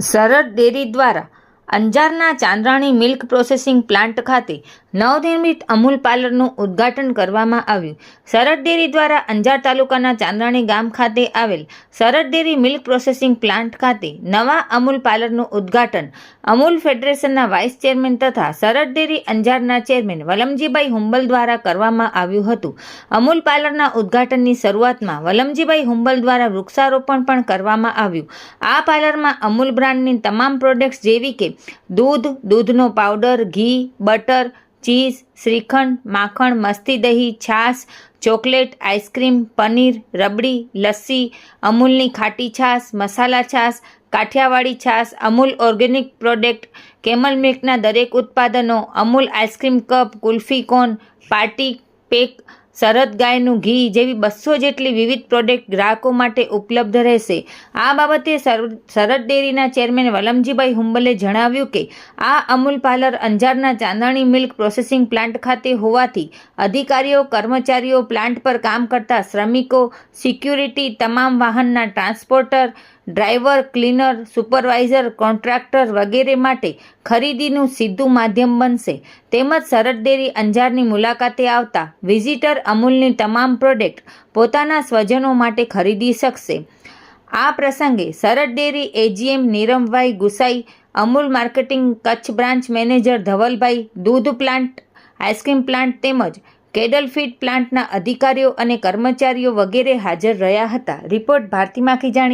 સરહદ ડેરી દ્વારા અંજારના ચાંદ્રાણી મિલ્ક પ્રોસેસિંગ પ્લાન્ટ ખાતે નવનિર્મિત અમૂલ પાર્લરનું ઉદ્ઘાટન કરવામાં આવ્યું. સરહદ ડેરી દ્વારા અંજાર તાલુકાના ચાંદ્રાણી ગામ ખાતે આવેલ સરહદ ડેરી મિલ્ક પ્રોસેસિંગ પ્લાન્ટ ખાતે નવા અમૂલ પાર્લરનું ઉદ્ઘાટન અમૂલ ફેડરેશનના વાઇસ ચેરમેન તથા સરહદ ડેરી અંજારના ચેરમેન વલમજીભાઈ હુંબલ દ્વારા કરવામાં આવ્યું હતું. અમૂલ પાર્લરના ઉદ્ઘાટનની શરૂઆતમાં વલમજીભાઈ હુંબલ દ્વારા વૃક્ષારોપણ પણ કરવામાં આવ્યું. આ પાર્લરમાં અમૂલ બ્રાન્ડની તમામ પ્રોડક્ટ્સ જેવી કે દૂધ, દૂધનો પાવડર, ઘી, બટર, ચીઝ, શ્રીખંડ, માખણ, મસ્તી દહીં, છાશ, chocolate, ice cream, paneer, rabri, lassi, અમૂલની ખાટી છાશ, મસાલા છાશ, કાઠિયાવાડી છાશ, અમૂલ ઓર્ગેનિક પ્રોડક્ટ, કેમલ મિલ્કના દરેક ઉત્પાદનો, Amul ice cream cup, kulfi cone, party pack Sarhad ગાયનું ઘી જેવી બસો જેટલી વિવિધ પ્રોડક્ટ ગ્રાહકો માટે ઉપલબ્ધ રહેશે. આ બાબતે સરદ ડેરીના ચેરમેન વલમજીભાઈ હુંબલે જણાવ્યું કે, આ અમૂલ પાર્લર અંજારના ચાંદણી મિલ્ક પ્રોસેસિંગ પ્લાન્ટ ખાતે હોવાથી અધિકારીઓ, કર્મચારીઓ પ્લાન્ટ પર કામ કરતા શ્રમિકો, સિક્યુરિટી, તમામ વાહનના transporter driver, cleaner, supervisor, contractor વગેરે માટે ખરીદીનું સીધું માધ્યમ બનશે. તેમજ સરહદ ડેરી અંજારની મુલાકાતે આવતા વિઝિટર અમૂલની તમામ પ્રોડક્ટ પોતાના સ્વજનો માટે ખરીદી શકશે. આ પ્રસંગે Sarhad dairy AGM નીરમભાઈ Gusai, Amul marketing Kutch branch manager Dhavalbhai, દૂધ પ્લાન્ટ, આઈસ્ક્રીમ પ્લાન્ટ તેમજ કેડલ ફીડ પ્લાન્ટના અધિકારીઓ અને કર્મચારીઓ વગેરે હાજર રહ્યા હતા. રિપોર્ટ ભારતી માખીજાણી